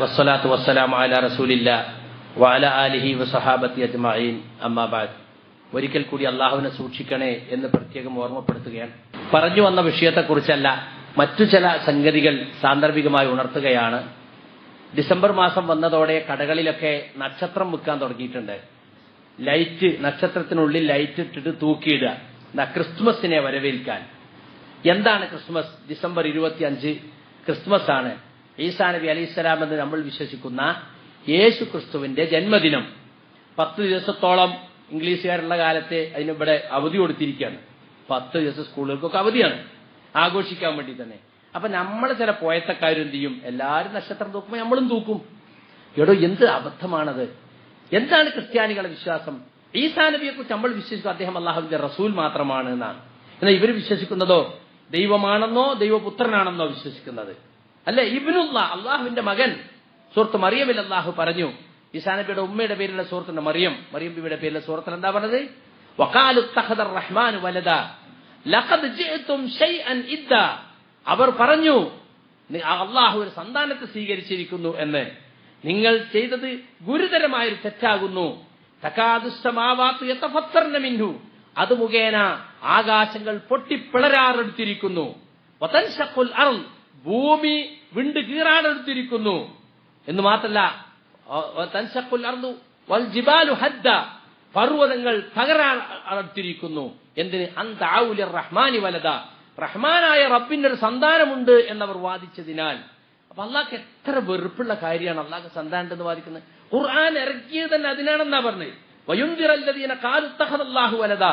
വസ്സലാത്തു വസ്സലാം ആലിഹി ഒരിക്കൽ കൂടി അള്ളാഹുവിനെ സൂക്ഷിക്കണേ എന്ന് പ്രത്യേകം ഓർമ്മപ്പെടുത്തുകയാണ്. പറഞ്ഞു വന്ന വിഷയത്തെക്കുറിച്ചല്ല മറ്റു ചില സംഗതികൾ സാന്ദർഭികമായി ഉണർത്തുകയാണ്. ഡിസംബർ മാസം വന്നതോടെ കടകളിലൊക്കെ നക്ഷത്രം വിൽക്കാൻ തുടങ്ങിയിട്ടുണ്ട്. ലൈറ്റ് നക്ഷത്രത്തിനുള്ളിൽ ലൈറ്റ് ഇട്ടിട്ട് തൂക്കിയിടുക. എന്നാ ക്രിസ്മസിനെ വരവേൽക്കാൻ. എന്താണ് ക്രിസ്മസ് ഡിസംബർ ഇരുപത്തി അഞ്ച് ക്രിസ്മസ് ആണ് ഈസാ നബി അലി സ്വലാം എന്ന് നമ്മൾ വിശ്വസിക്കുന്ന യേശു ക്രിസ്തുവിന്റെ ജന്മദിനം. പത്ത് ദിവസത്തോളം ഇംഗ്ലീഷുകാരുള്ള കാലത്തെ അതിനിവിടെ അവധി കൊടുത്തിരിക്കുകയാണ്. പത്ത് ദിവസം സ്കൂളുകൾക്കൊക്കെ അവധിയാണ്. ആഘോഷിക്കാൻ വേണ്ടി തന്നെ. അപ്പൊ നമ്മൾ ചില പോയത്തക്കാരും ചെയ്യും? എല്ലാവരും നക്ഷത്രം തൂക്കുമ്പോൾ നമ്മളും തൂക്കും. എടോ എന്ത് അബദ്ധമാണത്? എന്താണ് ക്രിസ്ത്യാനികളുടെ വിശ്വാസം? ഈസാ നബിയെ കുറിച്ച് നമ്മൾ വിശ്വസിക്കും അദ്ദേഹം അള്ളാഹുവിന്റെ റസൂൽ മാത്രമാണ് എന്നാണ്. എന്നാൽ ഇവർ വിശ്വസിക്കുന്നതോ ദൈവമാണെന്നോ ദൈവപുത്രനാണെന്നോ വിശ്വസിക്കുന്നത്. അല്ലെ ഇബിനുള്ള അള്ളാഹുവിന്റെ മകൻ. സുഹൃത്ത് മറിയമിൽ അള്ളാഹു പറഞ്ഞു. ഇസാനബിയുടെ ഉമ്മയുടെ പേരിലുള്ള സുഹൃത്തിന്റെ മറിയം. മറിയം ബിയുടെ പേരിലെ സുഹൃത്തിൽ എന്താ പറഞ്ഞത്? വക്കാലുത്തഹദർ റഹ്മാൻ വലത ലഖദ് ഷൈഅൻ ഇദ്ദ. അവർ പറഞ്ഞു അള്ളാഹു ഒരു സന്താനത്തെ സ്വീകരിച്ചിരിക്കുന്നു എന്ന്. നിങ്ങൾ ചെയ്തത് ഗുരുതരമായൊരു തെറ്റാകുന്നു. തകാദുസ്തമാവാത്തു മിൻഹു. അത് മുഖേന ആകാശങ്ങൾ പൊട്ടിപ്പിളരാറെടുത്തിരിക്കുന്നു. വതൻഷഖുൽ അർൾ ഭൂമി വിണ്ട് കീറാനെടുത്തിരിക്കുന്നു എന്ന് മാത്രല്ല അർളു വൽ ജിബാലു ഹദ്ദ പർവതങ്ങൾ തകരാറെടുത്തിരിക്കുന്നു എന്തിന്? അന്താവുല റഹ്മാനി വലത റഹ്മാനായ റബ്ബിന്റെ ഒരു സന്താനമുണ്ട് എന്നവർ വാദിച്ചതിനാൽ. അപ്പൊ അള്ളാഹ്ക്ക് എത്ര വെറുപ്പുള്ള കാര്യമാണ് അള്ളാഹ് സന്താനം വാദിക്കുന്നത്? ഖുർആൻ ഇറക്കിയത് തന്നെ അതിനാണെന്നാ പറഞ്ഞത്. വയുന്തിറല്ലതീന അള്ളാഹു വലത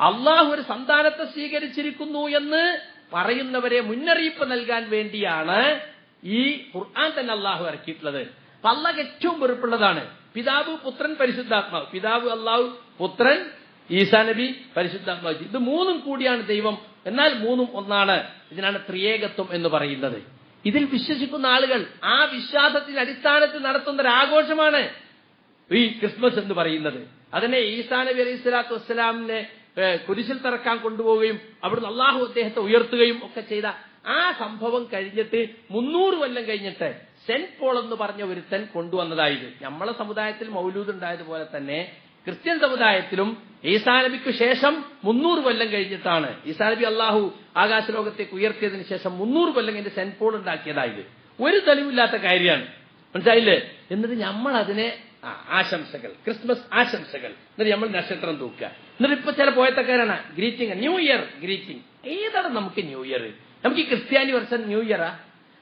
അള്ളാഹു ഒരു സന്താനത്തെ സ്വീകരിച്ചിരിക്കുന്നു എന്ന് പറയുന്നവരെ മുന്നറിയിപ്പ് നൽകാൻ വേണ്ടിയാണ് ഈ ഖുർആൻ തന്നെ അള്ളാഹു ഇറക്കിയിട്ടുള്ളത്. അള്ളാഹ് ഏറ്റവും വെറുപ്പുള്ളതാണ്. പിതാവ് പുത്രൻ പരിശുദ്ധാത്മാവ്. പിതാവ് അള്ളാഹു പുത്രൻ ഈസാ നബി പരിശുദ്ധാത്മാവ്. ഇത് മൂന്നും കൂടിയാണ് ദൈവം. എന്നാൽ മൂന്നും ഒന്നാണ് ഇതിനാണ് ത്രിയേകത്വം എന്ന് പറയുന്നത്. ഇതിൽ വിശ്വസിക്കുന്ന ആളുകൾ ആ വിശ്വാസത്തിന്റെ അടിസ്ഥാനത്തിൽ നടത്തുന്ന ഒരു ആഘോഷമാണ് ഈ ക്രിസ്മസ് എന്ന് പറയുന്നത്. അതിനെ ഈസാ നബി അലൈഹി സ്വലാത്തു വസ്സലാമിനെ കുരിശിൽ തറക്കാൻ കൊണ്ടുപോവുകയും അവിടുന്ന് അള്ളാഹു അദ്ദേഹത്തെ ഉയർത്തുകയും ഒക്കെ ചെയ്ത ആ സംഭവം കഴിഞ്ഞിട്ട് മുന്നൂറ് കൊല്ലം കഴിഞ്ഞിട്ട് സെന്റ് പോൾ എന്ന് പറഞ്ഞ ഒരുത്തൻ കൊണ്ടുവന്നതായത്. നമ്മളെ സമുദായത്തിൽ മൗലൂദ് ഉണ്ടായതുപോലെ തന്നെ ക്രിസ്ത്യൻ സമുദായത്തിലും ഈസാനബിക്ക് ശേഷം മുന്നൂറ് കൊല്ലം കഴിഞ്ഞിട്ടാണ്. ഈസാനബി അള്ളാഹു ആകാശലോകത്തേക്ക് ഉയർത്തിയതിന് ശേഷം മുന്നൂറ് കൊല്ലം കഴിഞ്ഞ് സെന്റ് പോൾ ഉണ്ടാക്കിയതായത്. ഒരു തെളിവില്ലാത്ത കാര്യമാണ്. മനസ്സിലായില്ലേ? എന്നിട്ട് നമ്മൾ അതിനെ ആശംസകൾ. ക്രിസ്മസ് ആശംസകൾ. എന്നിട്ട് നമ്മൾ നക്ഷത്രം തൂക്കുക. എന്നിട്ട് ഇപ്പൊ ചില പോയത്തക്കാരാണ് ഗ്രീറ്റിംഗ് ന്യൂ ഇയർ ഗ്രീറ്റിംഗ് ഏതാണ് നമുക്ക് ന്യൂ ഇയർ നമുക്ക് ഈ ക്രിസ്ത്യാനി വർഷം ന്യൂ ഇയറാ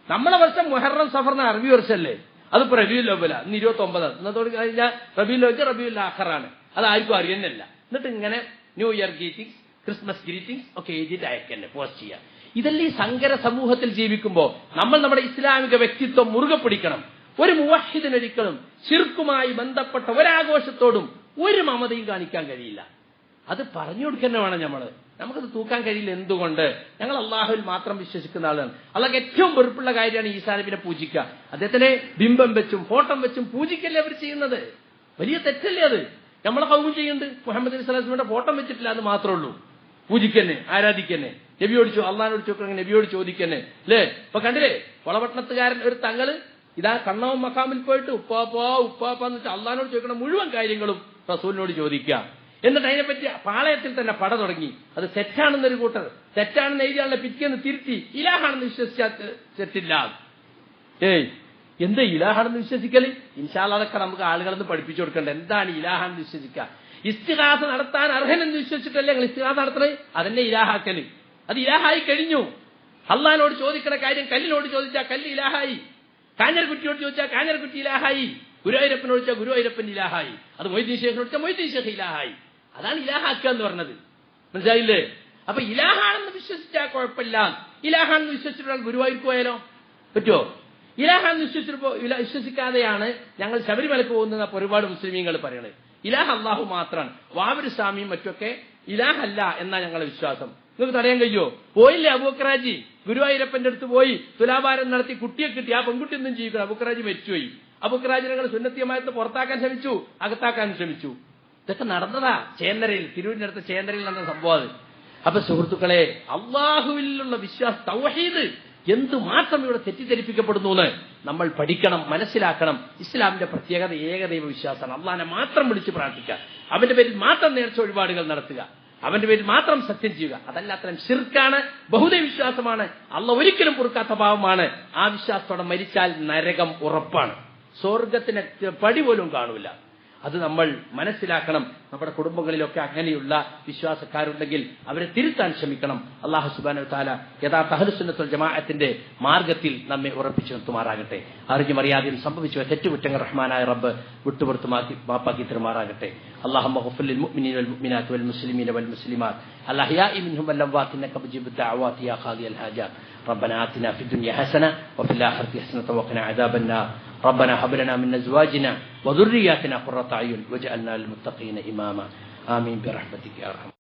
നമ്മളെ വർഷം മുഹറം എന്ന അറബി വർഷമല്ലേ അതിപ്പോ റബിയുൽ ലോബല ഇന്ന് ഇരുപത്തി ഒമ്പത് ഇന്നത്തോട് കഴിഞ്ഞാൽ റബിയുൽ ലോബ് റബിയുൽ ആഖറാണ്. അത് ആർക്കും അറിയുന്നില്ല. എന്നിട്ട് ഇങ്ങനെ new year greetings Christmas greetings ഒക്കെ എഴുതിയിട്ട് അയക്കന്നെ പോസ്റ്റ് ചെയ്യാം ഇതെല്ലാം ഈ സങ്കര സമൂഹത്തിൽ ജീവിക്കുമ്പോൾ നമ്മൾ നമ്മുടെ ഇസ്ലാമിക വ്യക്തിത്വം മുറുകെ പിടിക്കണം. ഒരു മുവഹിദിനൊരിക്കലും ശിർക്കുമായി ബന്ധപ്പെട്ട ഒരാഘോഷത്തോടും ഒരു മമതയും കാണിക്കാൻ കഴിയില്ല. അത് പറഞ്ഞു കൊടുക്കുന്ന വേണം ഞമ്മൾ. നമുക്കത് തൂക്കാൻ കഴിയില്ല എന്തുകൊണ്ട്? ഞങ്ങൾ അള്ളാഹുവിൽ മാത്രം വിശ്വസിക്കുന്ന ആളാണ്. അള്ളാഹ് ഏറ്റവും വെറുപ്പുള്ള കാര്യമാണ് ഈസാനബിനെ പൂജിക്കുക. അദ്ദേഹത്തിനെ ബിംബം വെച്ചും ഫോട്ടം വെച്ചും പൂജിക്കല്ലേ അവർ ചെയ്യുന്നത്? വലിയ തെറ്റല്ലേ അത്? നമ്മളെ കൗമും ചെയ്യുന്നുണ്ട്. മുഹമ്മദ് അലി സ്വലാസ്മിന്റെ ഫോട്ടം വെച്ചിട്ടില്ല അത് മാത്രമേ ഉള്ളൂ. പൂജിക്കന്നെ ആരാധിക്കന്നെ. നബിയോട് അള്ളഹാനോട് ചോദിക്കണം നബിയോട് ചോദിക്കന്നെ. അല്ലേ? ഇപ്പൊ കണ്ടില്ലേ? വളപട്ടണത്തുകാരൻ ഒരു തങ്ങൾ ഇതാ കണ്ണവും മക്കാമിൽ പോയിട്ട് ഉപ്പാപ്പാ ഉപ്പാപ്പ എന്ന് വെച്ചാൽ അള്ളഹാനോട് ചോദിക്കണ മുഴുവൻ കാര്യങ്ങളും റസൂലിനോട് ചോദിക്കാം എന്നിട്ട് അതിനെപ്പറ്റി പാളയത്തിൽ തന്നെ പട തുടങ്ങി. അത് തെറ്റാണെന്നൊരു കൂട്ടർ. തെറ്റാണെന്ന് എഴുതിയാണല്ലോ പിറ്റേന്ന് തിരുത്തി. ഇലാഹാണെന്ന് വിശ്വസിച്ചാൽ തെറ്റില്ല. ഏയ് എന്ത് ഇലാഹാണെന്ന് വിശ്വസിക്കൽ? ഇൻഷാല്ല അതൊക്കെ നമുക്ക് ആളുകളെന്ന് പഠിപ്പിച്ചു കൊടുക്കണ്ട. എന്താണ് ഇലാഹാണെന്ന് വിശ്വസിക്കുക? ഇസ്തിഹാസ നടത്താൻ അർഹനെന്ന് വിശ്വസിച്ചിട്ടല്ലേ ഞങ്ങൾ ഇസ്തിഹാസ നടത്തണത് അതന്നെ ഇലാഹാക്കൽ. അത് ഇലാഹായി കഴിഞ്ഞു. അള്ളഹാനോട് ചോദിക്കണ കാര്യം കല്ലിനോട് ചോദിച്ചാൽ കല്ല് ഇലാഹായി. കാഞ്ഞർകുറ്റിയോട് ചോദിച്ചാൽ കാഞ്ഞർകുറ്റി ഇലാഹായി. ഗുരുവായൂരപ്പനോട് ചോദിച്ചാൽ ഗുരുവായൂരപ്പൻ ഇലാഹായി. അത് മൊയ്തീൻ ഷേഖിനോട് ചോദിച്ചാൽ മൊയ്തീൻ ഷേഖ് ഇലാഹായി. അതാണ് ഇലാഹാക്കുക എന്ന് പറഞ്ഞത്. മനസ്സിലായില്ലേ? അപ്പൊ ഇലാഹാണെന്ന് വിശ്വസിച്ചാൽ കുഴപ്പമില്ല. ഇലാഹാണെന്ന് വിശ്വസിച്ചിട്ടാൽ ഗുരുവായൂർക്ക് പോയാലോ? പറ്റുമോ ഇലാഹാണെന്ന് വിശ്വസിച്ചപ്പോ വിശ്വസിക്കാതെയാണ് ഞങ്ങൾ ശബരിമലക്ക് പോകുന്ന ഒരുപാട് മുസ്ലിമീങ്ങൾ പറയണത് ഇലാഹ് അള്ളാഹു മാത്രമാണ് വാവര് സ്വാമിയും മറ്റൊക്കെ ഇലാഹല്ല എന്നാ ഞങ്ങളുടെ വിശ്വാസം. നിങ്ങൾക്ക് തടയാൻ കഴിയോ പോയില്ലേ അബൂക്കറാജി ഗുരുവായൂരപ്പന്റെ അടുത്ത് പോയി തുലാഭാരം നടത്തി കുട്ടിയെ കിട്ടി. ആ പെൺകുട്ടി ഒന്നും ജീവിക്കണം അബുക്കറാജി മരിച്ചുപോയി. അബുക്കറാജി ഞങ്ങൾ സുന്നത്തിയമായിട്ട് പുറത്താക്കാൻ ശ്രമിച്ചു അകത്താക്കാൻ ശ്രമിച്ചു. ഇതൊക്കെ നടന്നതാ ചേന്നരയിൽ തിരൂരിനടുത്ത് ചേന്നരയിൽ നടന്ന സംഭവം അത്. അപ്പൊ സുഹൃത്തുക്കളെ അള്ളാഹുവിലുള്ള വിശ്വാസം തൗഹീദ് എന്തുമാത്രം ഇവിടെ തെറ്റിദ്ധരിപ്പിക്കപ്പെടുന്നു എന്ന് നമ്മൾ പഠിക്കണം മനസ്സിലാക്കണം. ഇസ്ലാമിന്റെ പ്രത്യേകത ഏകദൈവ വിശ്വാസമാണ് അള്ളാഹിനെ മാത്രം വിളിച്ച് പ്രാർത്ഥിക്കുക. അവന്റെ പേരിൽ മാത്രം നേർച്ച വഴിപാടുകൾ നടത്തുക. അവന്റെ പേരിൽ മാത്രം സത്യം ചെയ്യുക. അതല്ലാത്തരം ശിർക്കാണ് ബഹുദ വിശ്വാസമാണ് അല്ല ഒരിക്കലും പൊറുക്കാത്ത പാവമാണ്. ആ വിശ്വാസത്തോടെ മരിച്ചാൽ നരകം ഉറപ്പാണ്. സ്വർഗത്തിന് പടി പോലും കാണൂല. അത് നമ്മൾ മനസ്സിലാക്കണം നമ്മുടെ കുടുംബങ്ങളിലൊക്കെ അങ്ങനെയുള്ള വിശ്വാസക്കാരുണ്ടെങ്കിൽ അവരെ തിരുത്താൻ ശ്രമിക്കണം അള്ളാഹു സുബാന താല യഥാർത്ഥ അഹലുസുന്നത്തുൽ ജമാഅത്തിന്റെ മാർഗത്തിൽ നമ്മെ ഉറപ്പിച്ചു നിർത്തുമാറാകട്ടെ അറിഞ്ഞും അറിയാതെയും സംഭവിച്ചു തെറ്റുകുറ്റങ്ങൾ റഹ്മാനായ റബ്ബ് വിട്ടുപുറത്തുമാക്കി മാപ്പാക്കി തരുമാറാകട്ടെ اللهم اغفر للمؤمنين والمؤمنات والمسلمين والمسلمات الأحياء منهم والأموات إنك مجيب الدعوات يا قاضي الحاجات ربنا آتنا في الدنيا حسنة وفي الآخرة حسنة وقنا عذاب النار. ربنا هب لنا من أزواجنا وذرياتنا قرة أعين واجعلنا للمتقين إماما. آمين برحمتك يا أرحم